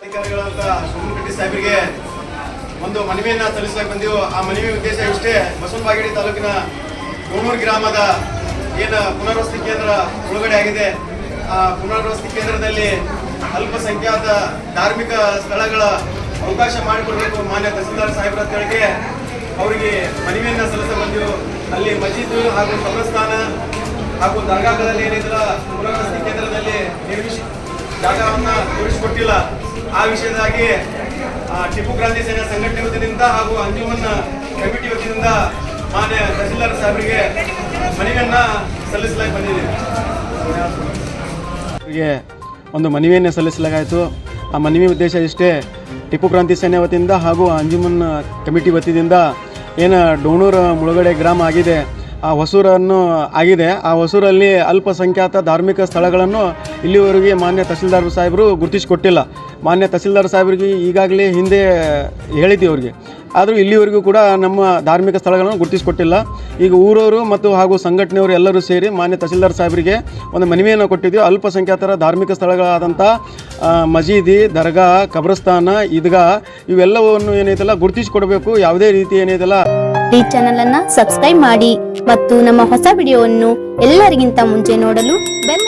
ಅಧಿಕಾರಿಗಳಾದ ಸಾಹೇಬರಿಗೆ ಒಂದು ಮನವಿಯನ್ನ ಸಲ್ಲಿಸಲಿಕ್ಕೆ ಬಂದಿವು, ಆ ಮನವಿ ಉದ್ದೇಶ ಇಷ್ಟೇ. ಬಸವನಬಾಗೇಡಿ ತಾಲೂಕಿನ ಗೋಮೂರು ಗ್ರಾಮದ ಏನು ಪುನರ್ವಸತಿ ಕೇಂದ್ರ ಒಳಗಡೆ ಆಗಿದೆ. ಆ ಪುನರ್ವಸತಿ ಕೇಂದ್ರದಲ್ಲಿ ಅಲ್ಪಸಂಖ್ಯಾತ ಧಾರ್ಮಿಕ ಸ್ಥಳಗಳ ಅವಕಾಶ ಮಾಡಿಕೊಡಬೇಕು ಮಾನ್ಯ ತಹಸೀಲ್ದಾರ್ ಸಾಹೇಬ್ರ ಕೆಳಗೆ ಅವರಿಗೆ ಮನವಿಯನ್ನು ಸಲ್ಲಿಸ ಬಂದೆವು, ಅಲ್ಲಿ ಮಸೀದು ಹಾಗೂ ಕಬ್ರಸ್ಥಾನ ಹಾಗೂ ದರ್ಗಾಗಳಲ್ಲಿ ಏನಿದ್ರ ಪುನರ್ವಸತಿ ನಿರ್ಮಿಸಿ ಜಾಗವನ್ನ ತೋರಿಸಿಕೊಟ್ಟಿಲ್ಲ. ಆ ವಿಷಯದಾಗಿ ಟಿಪ್ಪು ಕ್ರಾಂತಿ ಸೇನಾ ಸಂಘಟನೆ ವತಿಯಿಂದ ಹಾಗೂ ಅಂಜುಮನ್ ಕಮಿಟಿ ವತಿಯಿಂದ ಮಾನ್ಯ ತಹಸೀಲ್ದಾರ್ ಸಾಹೇಬರಿಗೆ ಮನವಿಯನ್ನ ಸಲ್ಲಿಸಲಾಗಿ ಬಂದಿದೆ. ಅವರಿಗೆ ಒಂದು ಮನವಿಯನ್ನು ಸಲ್ಲಿಸಲಾಗಾಯಿತು. ಆ ಮನವಿ ಉದ್ದೇಶ ಇಷ್ಟೇ ಟಿಪ್ಪು ಕ್ರಾಂತಿ ಸೇನೆ ವತಿಯಿಂದ ಹಾಗೂ ಅಂಜುಮನ್ ಕಮಿಟಿ ವತಿಯಿಂದ ಏನು ಡೋಣೂರು ಮುಳುಗಡೆ ಗ್ರಾಮ ಆಗಿದೆ. ಆ ಹೊಸೂರನ್ನು ಆಗಿದೆ. ಆ ಹೊಸೂರಲ್ಲಿ ಅಲ್ಪಸಂಖ್ಯಾತ ಧಾರ್ಮಿಕ ಸ್ಥಳಗಳನ್ನು ಇಲ್ಲಿವರೆಗೆ ಮಾನ್ಯ ತಹಸೀಲ್ದಾರ್ ಸಾಹೇಬರು ಗುರುತಿಸಿಕೊಟ್ಟಿಲ್ಲ. ಮಾನ್ಯ ತಹಸೀಲ್ದಾರ್ ಸಾಹೇಬರಿಗೆ ಈಗಾಗಲೇ ಹಿಂದೆ ಹೇಳಿದ್ದೀವಿ ಅವ್ರಿಗೆ. ಆದರೂ ಇಲ್ಲಿವರೆಗೂ ಕೂಡ ನಮ್ಮ ಧಾರ್ಮಿಕ ಸ್ಥಳಗಳನ್ನು ಗುರುತಿಸಿಕೊಟ್ಟಿಲ್ಲ. ಈಗ ಊರವರು ಮತ್ತು ಹಾಗೂ ಸಂಘಟನೆಯವರು ಎಲ್ಲರೂ ಸೇರಿ ಮಾನ್ಯ ತಹಸೀಲ್ದಾರ್ ಸಾಹೇಬರಿಗೆ ಒಂದು ಮನವಿಯನ್ನು ಕೊಟ್ಟಿದ್ದೀವಿ ಅಲ್ಪಸಂಖ್ಯಾತರ ಧಾರ್ಮಿಕ ಸ್ಥಳಗಳಾದಂಥ ಮಜೀದಿ ಮಸೀದಿ, ದರ್ಗಾ ಕಬ್ರಸ್ತಾನ ಈದ್ಗಾ ಇವೆಲ್ಲವನ್ನು ಏನೈತಲ್ಲ ಗುರುತಿಸಿಕೊಡಬೇಕು. ಯಾವುದೇ ರೀತಿ ಏನೈತಲ್ಲ ಈ ಚಾನೆಲ್ ಅನ್ನ ಸಬ್ಸ್ಕ್ರೈಬ್ ಮಾಡಿ ಮತ್ತು ನಮ್ಮ ಹೊಸ ವಿಡಿಯೋವನ್ನು ಎಲ್ಲರಿಗಿಂತ ಮುಂಚೆ ನೋಡಲು ಬೆಲ್